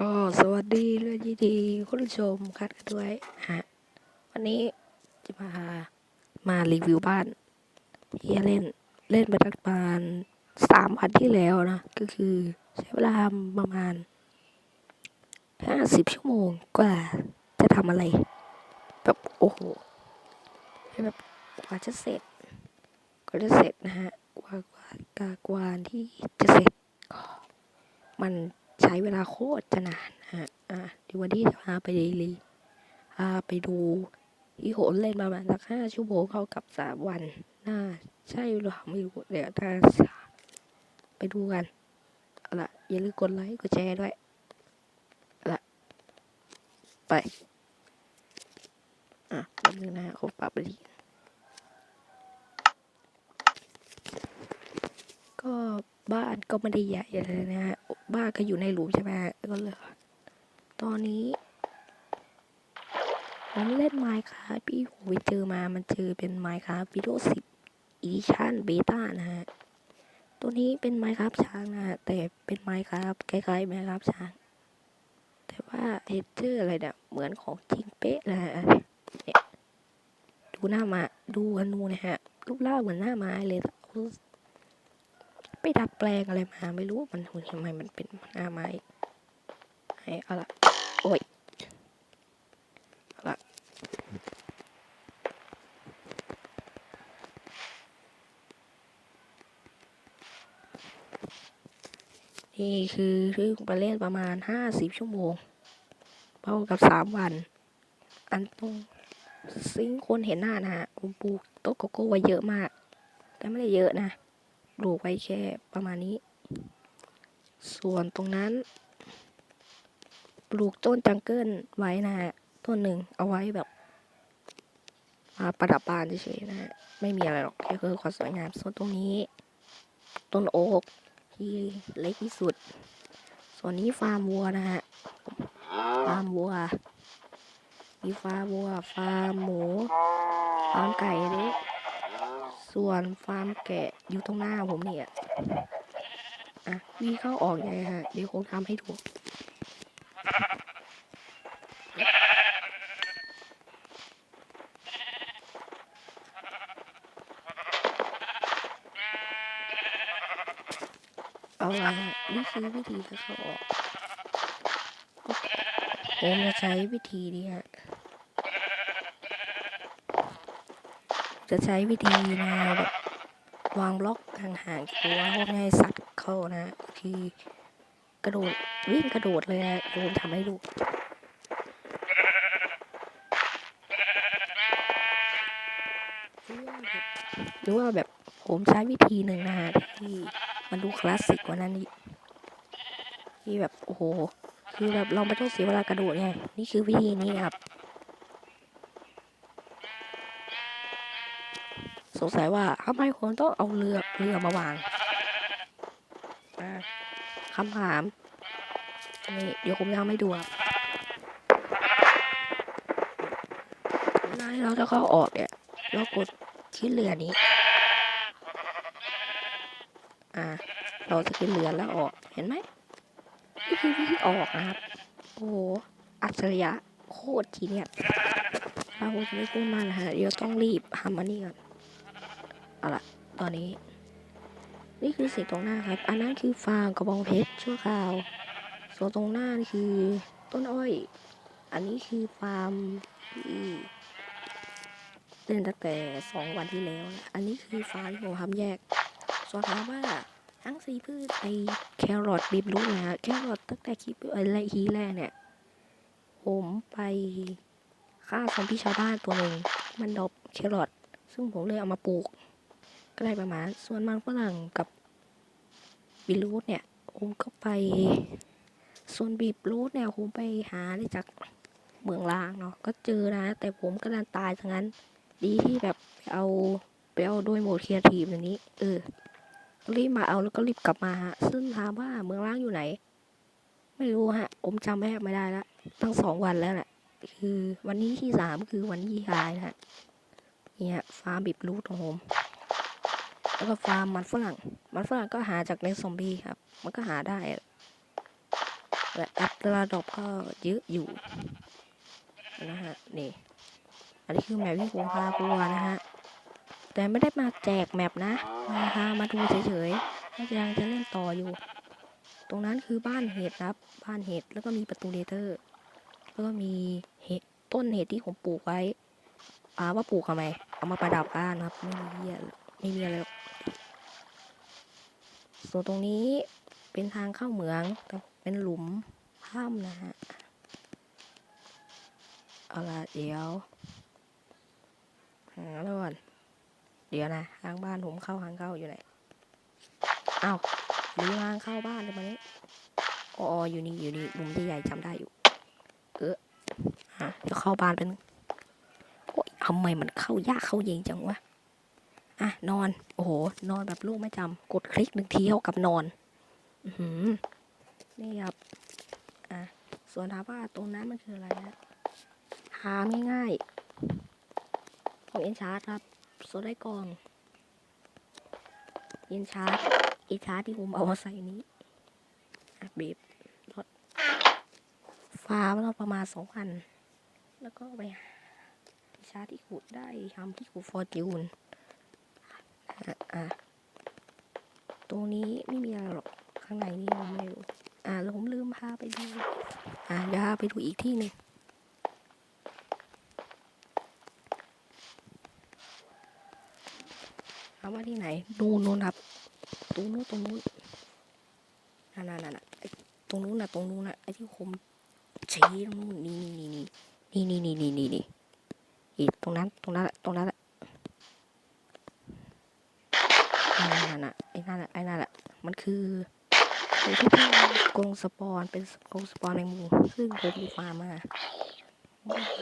ก็สวัสดีและยินดีคุณผู้ชมคัดกันด้วยฮะวันนี้จะมามารีวิวบ้านที่เล่นเล่นไปตั้งประมาณสามวันที่แล้วนะ ก็คือใช้เวลาประมาณห้าสิบชั่วโมงกว่าจะทำอะไร แบบโอ้โหให้แบบกว่าจะเสร็จกว่าจะเสร็จนะฮะกว่ากว่ากว่ากว่าที่จะเสร็จก็มัน ใช้เวลาโคตรจะนานฮะอะเดี๋ยววันนี้จะพาไปรีพาไปดูที่โหนเล่นประมาณสักห้าชั่วโมงเข้ากับสามวัน น่า ใช่หรือเปล่าไม่รู้เดี๋ยวถ้าไปดูกันเอาละอย่าลืมกดไลค์กดแชร์ด้วยเอาละไป อะแป๊บนึงนะฮะผมปรับไปดีก็ บ้านก็ไม่ได้ใหญ่อะไรนะฮะบ้านก็อยู่ในหลุมใช่ไหมก็เลยตอนนี้ ผมเล่นไมค์ครับพี่ผมไปเจอมามันเจอเป็นไมค์ครับวิดีโอสิบอีดิชั่นเบต้านะฮะตัวนี้เป็นไมค์ครับช้างนะฮะแต่เป็นไมค์ครับคล้ายๆไมค์ครับช้าง แต่ว่าเฮดเจอร์อะไรเนี่ยเหมือนของจริงเป๊ะนะฮะเนี่ยดูหน้ามาดูกันดูนะฮะรูปร่างเหมือนหน้าไม้เลย ไปดัดแปลงอะไรมา ไม่รู้มันทำไมมันเป็นหน้าไม้ให้เอาละโอ้ยเอาละนี่คือเพิ่งไปเล่นประมาณห้าสิบชั่วโมงเท่ากับสามวัน อันตรงซิงค์คนเห็นหน้านะฮะผมปลูกโต้นโกโก้ไว้เยอะมาก แต่ไม่ได้เยอะนะ ลูกไว้แค่ประมาณนี้ ส่วนตรงนั้น ปลูกต้นจังเกิลไว้นะฮะ ต้นหนึ่งเอาไว้แบบมาประดับบ้านเฉยๆนะฮะ ไม่มีอะไรหรอกแค่คือความสวยงาม ส่วนตรงนี้ ต้นโอ๊กที่เล็กที่สุด ส่วนนี้ฟาร์มวัวนะฮะ ฟาร์มวัว มีฟาร์มวัว ฟาร์มหมู ฟาร์มไก่เล็ก ส่วนฟาร์มแกะอยู่ตรงหน้าผมเนี่ยอะวีเข้าออกยังไงฮะเดี๋ยวผมทำให้ดูเอาละฮะนี่คือวิธีเข้าออกผมจะใช้วิธีนี้ฮะ จะใช้วิธีแนวแบบวางบล็อกห่างๆตัวพวกไม่ให้สัตว์เข้านะคือกระโดดวิ่งกระโดดเลยนะผมทำให้ดูหรือว่าแบบผมใช้วิธีหนึ่งนะฮะที่มันดูคลาสสิกกว่านั้นอีกที่แบบโอ้โหคือแบบเราไม่ต้องเสียเวลากระโดดไงนี่คือวิธีนี้ครับ สงสัยว่าทำไมคนต้องเอาเรือเรือมาวางคำถามนี่เดี๋ยวผมจะทำให้ดูครับเวลาเราจะเข้าออกเนี่ยเรากดที่เรือนี้ อ่า เราจะขึ้นเรือแล้วออก เห็นไหมนี่คือวิธีออกนะครับ โอ้โห อัจฉริยะโคตรทีเนี่ยเราจะไม่พูดมากนะฮะ เดี๋ยวต้องรีบทำอันนี้ก่อน เอาละตอนนี้ นี่คือสิ่งตรงหน้าครับ อันนั้นคือฟาร์มกระบองเพชรชั่วคราว ส่วนตรงหน้านี่คือต้นอ้อย อันนี้คือฟาร์มที่เล่นตั้งแต่สองวันที่แล้วนะอันนี้คือฟาร์มที่ผมทำแยก ส่วนถามว่าทั้งสีพืชไอแครอทบีบรูทนะฮะแครอทตั้งแต่คลิปอไรฮีแรกเนี่ย ผมไปฆ่าซอมบี้ชาวบ้านตัวหนึ่งมันดอปแครอทซึ่งผมเลยเอามาปลูก ก็ได้ประมาณ ส่วนมันฝรั่งกับบีรูทเนี่ยผมก็ไปส่วนบีบรูทเนี่ยผมไปหาได้จากเมืองลางเนาะก็เจอนะ แต่ผมก็ดันตายทั้งนั้น ดีที่แบบไปเอาไปเอาด้วยโหมดครีเอทีฟอย่างนี้ เออ รีบมาเอาแล้วก็รีบกลับมาฮะ ซึ่งถามว่าเมืองล่างอยู่ไหน ไม่รู้ฮะ ผมจำไม่ไม่ได้ละตั้งสองวันแล้วแหละ คือวันนี้ที่สามคือวันที่หายนะฮะ เนี่ยฟาร์มบีบรูทของผม แล้วก็ฟาร์มมันฝรั่ง มันฝรั่งก็หาจากในซอมบี้ครับ มันก็หาได้ และอัตราดอปก็เยอะอยู่นะฮะ นี่ อันนี้คือแมปที่ผมพาปัวนะฮะ แต่ไม่ได้มาแจกแมปนะ มาพามาดูเฉยๆน่าจะยังจะเล่นต่ออยู่ ตรงนั้นคือบ้านเห็ดครับ บ้านเห็ด แล้วก็มีประตูเนเธอร์ แล้วก็มีเห็ดต้นเห็ดที่ผมปลูกไว้อ่าว่าปลูกทำไม เอามาประดับบ้านครับ ไม่มีเหี้ย ไม่มีอะไรหรอกส่วนตรงนี้เป็นทางเข้าเหมืองแต่เป็นหลุมถ้ำนะฮะ เอาละเดี๋ยวหาแล้วก่อนเดี๋ยวนะทางบ้านผมเข้าทางเข้าอยู่ไหนอ้าวหรือทางเข้าบ้านเลยมันนี้อ๋ออยู่นี่อยู่นี่หลุมใหญ่ๆจำได้อยู่ เอออะเดี๋ยวเข้าบ้านเป็นโอ้ยทำไมมันเข้ายากเข้าเย็นจังวะ อะนอน โอ้โห นอนแบบลูกไม่จำกดคลิกหนึ่งทีเท่ากับนอน อือหือนี่ครับอะส่วนถามว่าตรงนั้นมันคืออะไรนะหาง่ายๆของเอ็นชาร์ตครับโซได้กองเอ็นชาร์ตเอ็นชาร์ตที่ผมเอามาใส่นี้อะบีบรถฟ้าเราประมาณสองพันแล้วก็ไปชาร์จที่ขุดได้ทำที่ขุดฟอร์จูน อะตรงนี้ไม่มีอะไรหรอก ข้างในนี่ผมไม่รู้ อ่าแล้วผมลืมพาไปดู อ่าเดี๋ยวพาไปดูอีกที่หนึ่งถามาที่ไหนนู่นนู่นครับตรงนู้นตรงนู้นนั่นนั่นนั่นตรงนู้นน่ะตรงนู้นน่ะไอ้ที่ผมชี้ตรงนู้นนี่นี่นี่นี่นี่นี่นี่นี่นี่ตรงนั้นตรงนั้นตรงนั้นนั่นนั่นน่ะไอ้นั่นแหละไอ้นั่นแหละมัน คือคือที่เป็นกรงสปอนเป็นกรงสปอนในหมูซึ่งผมดูฟาร์มมา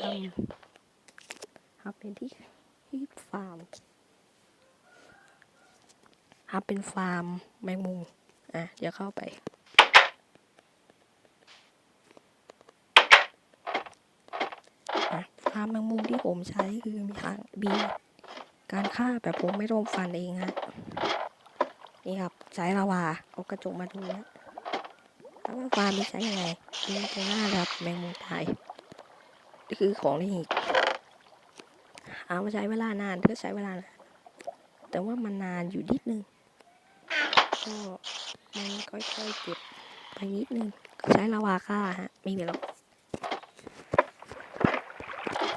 ทำทำเป็นที่ที่ฟาร์มทำเป็นฟาร์มแมงมุมอะเดี๋ยวเข้าไปฟาร์มแมงมุมที่ผมใช้คือมีทางมีการฆ่าแบบผมไม่ร่มฟันเองฮะนี่ครับ ใช้ลาวาเอากระจกมาดูนะแล้วว่าฟาร์มนี้ใช้ยังไงดูตรงหน้ารับแมงมุมตายนี่คือของที่เอามาใช้เวลานานก็ใช้เวลานานแต่ว่ามันนานอยู่นิดนึงก็มันค่อยๆเก็บไปนิดนึงก็ใช้ลาวาฆ่าฮะไม่มีหรอก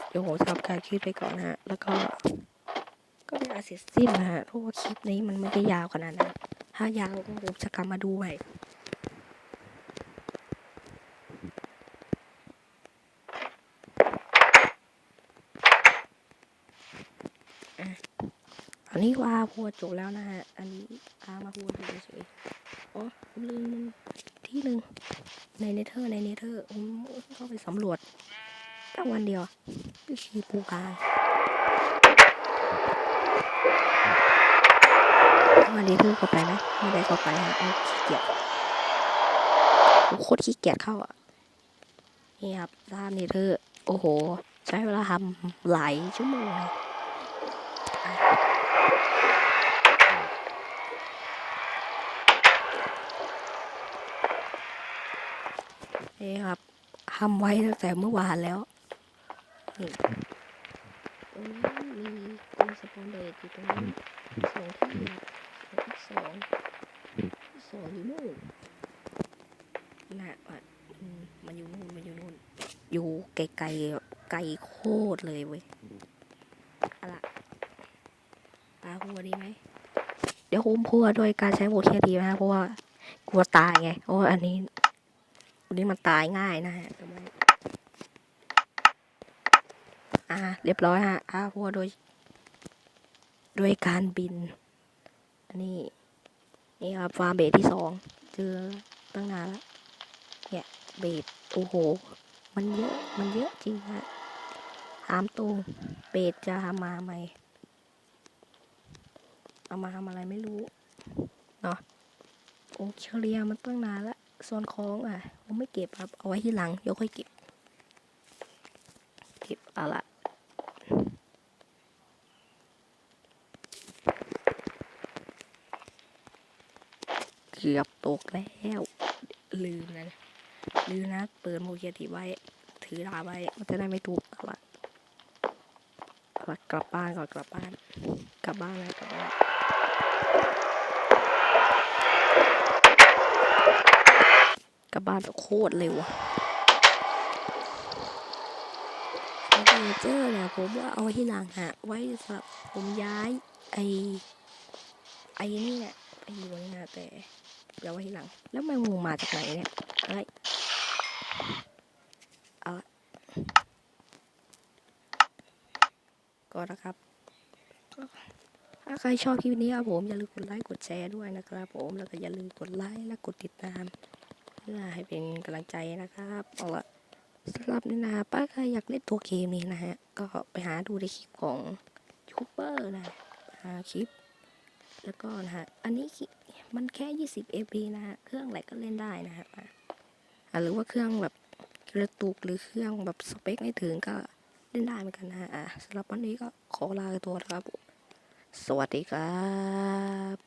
เดี๋ยวผมจะทำการคลิปไปก่อนนะฮะ แล้วก็ก็เป็นอาเสร็จสิ้นนะฮะเพราะว่าคลิปนี้มันไม่ได้ยาวขนาดนั้น ถ้ายาวก็ผมจะกลับมาดูใหม่อันนี้ว่าพัวจบแล้วนะฮะ อันนี้อามาพัวดูเฉยๆอ๋อผมลืมที่หนึ่งในเนเธอร์ในเนเธอร์ผมเข้าไปสำรวจตั้งวันเดียวไปขี่ปูกา ยวันเนเธอเข้าไปไหมไม่ได้เข้าไปฮะเอาขี้เกียจโคตรขี้เกียจเข้าอะนี่ครับตามเนเธอโอ้โห ใช้เวลาทำหลายชั่วโมงเลยนี่ครับทำไว้ตั้งแต่เมื่อวานแล้ว นี่ตรงนี้มีสปอนเบรอยู่ตรงนี้สองที่ครับ สองที่สองที่สองอยู่นู่นน่ะอะอืมมันอยู่นู่นมันอยู่นู่น อยู่ไกลๆแบบไกลโคตรเลยเว้ยเอาล่ะปลาหัวดีไหม เดี๋ยวผมพัวโดยการใช้โมเคียดีนะเพราะว่ากลัวตายไงเพราะว่าอันนี้อันนี้มันตายง่ายนะฮะแต่ว่าอ่า เรียบร้อยฮะอาพัวโดย โดยการบินอั นนี้นี่ครับฟาร์มเบสที่สองเจอตั้งนานแล้วเนี่ยเบสโอ้โห มันเยอะมันเยอะจริงฮะถามตรงเบสจะทำมาไหมเอามาทำอะไรไม่รู้เนาะโอเคเรียมันตั้งนานแล้วส่วนของอะผมไม่เก็บครับเอาไว้ที่หลังเดี๋ยวค่อยเก็บ เก็บอะละ กือบตกแล้ว ลืมนะลืมนะ เปิดโมเกียติไว้ ถือดาบไว้ มันจะได้ไม่ถูกเอาละเอาละกลับบ้านก่อนกลับบ้าน กลับบ้านเลยกลับบ้านกลับบ้านโคตรเร็วอะเนเจอร์เนี่ยผมว่าเอาไว้ที่หลังฮะไว้สำหรับผมย้ายไอไอนี่เนี่ยไปอยู่นี่นะแต่ ดี๋ยวไว้ทีหลัง แล้วแมงมุมมาจากไหนเนี่ยเอ้ยเอาละก็นะครับถ้าใครชอบคลิปนี้ครับผมอย่าลืมกดไลค์กดแชร์ด้วยนะครับผมแล้วก็อย่าลืมกดไลค์และกดติดตามเพื่อให้เป็นกำลังใจนะครับเอาละสำหรับนี่นะป้าใครอยากเล่นตัวเกมนี้นะฮะก็ไปหาดูในคลิปของยูทูบเบอร์นะหาคลิป แล้วก็นะฮะอันนี้คิ มันแค่ 20 fp นะฮะ เครื่องไหนก็เล่นได้นะฮะหรือว่าเครื่องแบบกระตุกหรือเครื่องแบบสเปคไม่ถึงก็เล่นได้เหมือนกันนะฮะสำหรับวันนี้ก็ขอลาตัวนะครับผมสวัสดีครับ